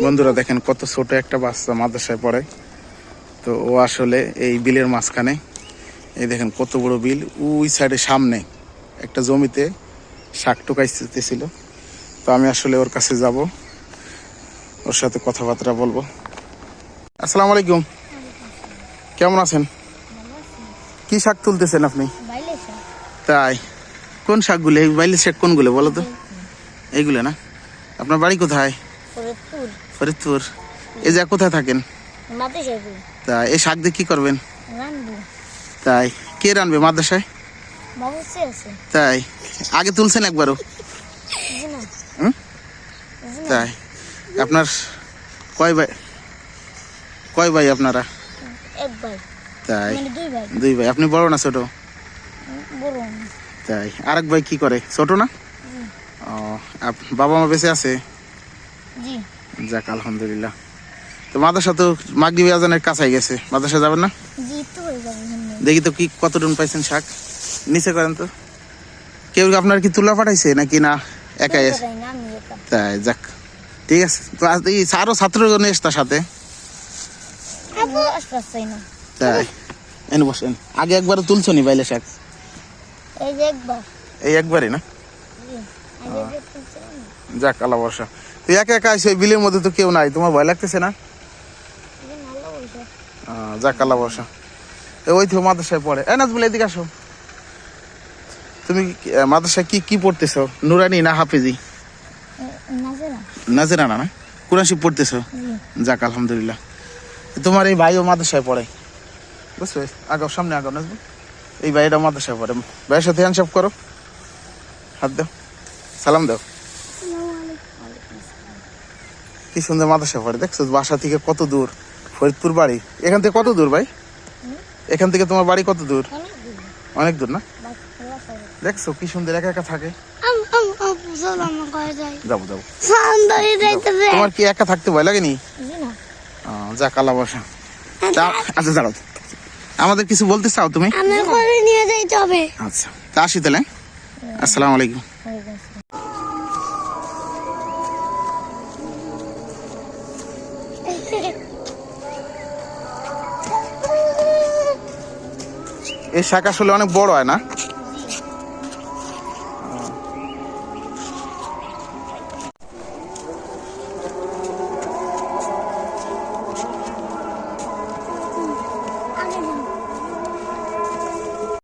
বন্ধুরা দেখেন কত ছোট একটা বাচ্চা মাদ্রাসায় পড়ে। তো ও আসলে এই বিলের মাঝখানে এই দেখেন কত বড় বিল ওই সাইডে সামনে একটা জমিতে শাক টোকাইতেছিল। তো আমি আসলে ওর কাছে যাব ওর সাথে কথাবার্তা বলব। আসসালামু আলাইকুম। কেমন আছেন? কি শাক তুলতেছেন আপনি? তাই। কোন শাকগুলো? এই বাইলের শাক কোনগুলো বলো তো? এইগুলো না? আপনার বাড়ি কোথায়? ফরিদপুর। ফরিদপুর। এই যা কোথায় থাকেন? তাই এই শাক দিয়ে কি করবেন? তাই কে রানবে মাদ্রাসায়? তাই আগে তুলছেন একবারও? তাই আপনার কয় ভাই কয় ভাই আপনারা? তাই। মানে দুই ভাই। আপনি বড় না ছোট? তাই আরেক ভাই কি করে? ছোট না? ও বাবা মা বেঁচে আছে? জি। যাক আলহামদুলিল্লাহ। তো মাদ্রাসা তো মাগরিবি আজানের কাছাই গেছে। মাদ্রাসা যাবেন না? জি হয়ে দেখি তো কি কত টন পাইছেন শাক? নিচে করেন তো। কেউ আপনার কি তুলা পাঠাইছে নাকি না? একাই আছে। তাই যাক। ঠিক আছে। তো আজ এই আরও ছাত্রজন এসে তার সাথে। তাই। এনে বসেন। আগে একবার তুলছো নি বাইলে শাক? এই একবার। এই একবারই না? যাক আল্লাহ বর্ষা তুই একা একা আসে বিলের মধ্যে তো কেউ নাই। তোমার ভয় লাগতেছে না? যাক আল্লাহ বর্ষা ওই তো মাদ্রাসায় পড়ে। এ নাজবুল এদিকে আসো। তুমি মাদ্রাসায় কি কি পড়তেছো? নুরানি না হাফিজি? নাজেরা। না না? কোরআন শিব পড়তেছো? যাক আলহামদুলিল্লাহ। তোমার এই ভাইও মাদ্রাসায় পড়ে। বুঝছ? আগাও সামনে আগাও নাজবুল এই ভাইটা মাদ্রাসায় পড়ে। ভাইয়ের সাথে হ্যান্ডসাপ করো। হাত দাও। সালাম দাও। কি সুন্দর মাদ্রাসায় পড়ে দেখছ? বাসা থেকে কত দূর? ফরিদপুর বাড়ি। এখান থেকে কত দূর ভাই? এখান থেকে তোমার বাড়ি কত দূর? অনেক দূর না? দেখছ কি সুন্দর একা একা থাকে? যাব যাব। তোমার কি একা থাকতে ভয় লাগেনি? আহ, যাক বসা আচ্ছা দাঁড়াও। আমাদের কিছু বলতে চাও তুমি? আচ্ছা তা আসি তাহলে আসসালামু আলাইকুম। এই শাক আসলে অনেক বড় হয় না?